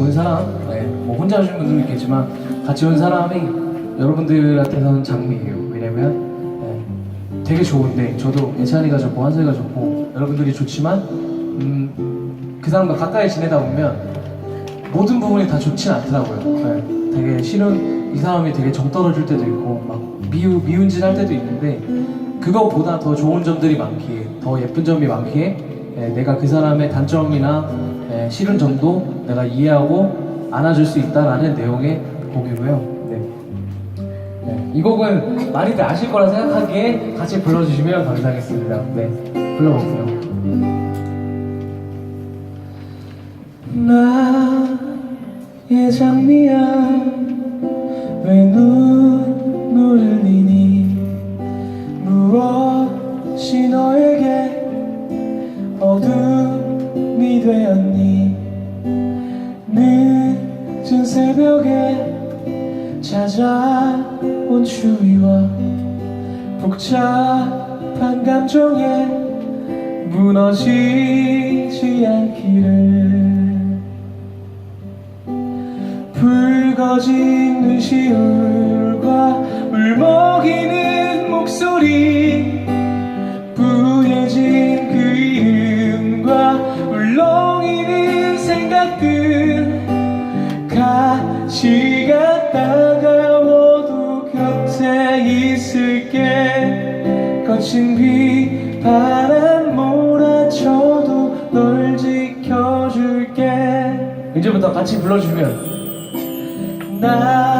온 사람, 네, 뭐 혼자 오신 분들도 있겠지만 같이 온 사람이 여러분들한테서는 장미예요. 왜냐면 네, 되게 좋은데 저도 예찬이가 좋고 한솔이가 좋고 여러분들이 좋지만 음, 그 사람과 가까이 지내다 보면 모든 부분이 다 좋진 않더라고요. 네, 되게 싫은 이 사람이 되게 정 떨어질 때도 있고 막 미우 미운 짓 할 때도 있는데 그거보다 더 좋은 점들이 많기에 더 예쁜 점이 많기에 예, 내가 그 사람의 단점이나 예, 싫은 점도 내가 이해하고 안아줄 수 있다라는 내용의 곡이고요. 네. 네, 이 곡은 많이들 아실 거라 생각하기에 같이 불러주시면 감사하겠습니다. 네, 불러볼게요. 나의 장미야 되었니? 늦은 새벽에 찾아온 추위와 복잡한 감정에 무너지지 않기를. 붉어진 눈시울과 울먹이는 목소리 거친 비 바람 몰아쳐도 널 지켜줄게. 이제부터 같이 불러주면 나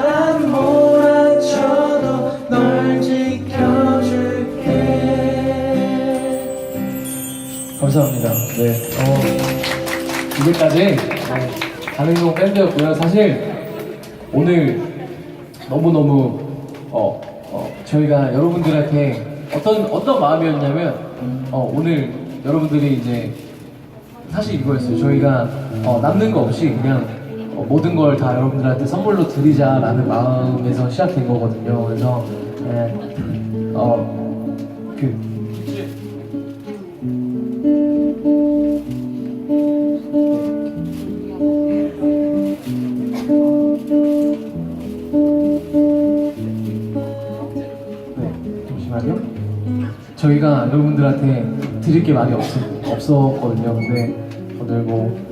감사합니다 네 어, 이제까지 네, 가능용 밴드였고요 사실 오늘 너무너무 어, 어, 저희가 여러분들한테 어떤 어떤 마음이었냐면 어, 오늘 여러분들이 이제 사실 이거였어요. 저희가 어, 남는 거 없이 그냥 어, 모든 걸 다 여러분들한테 선물로 드리자라는 마음에서 시작된 거거든요. 그래서 예, 어, 그 잠시만요. 저희가 여러분들한테 드릴 게 많이 없, 없었거든요. 근데 오늘 뭐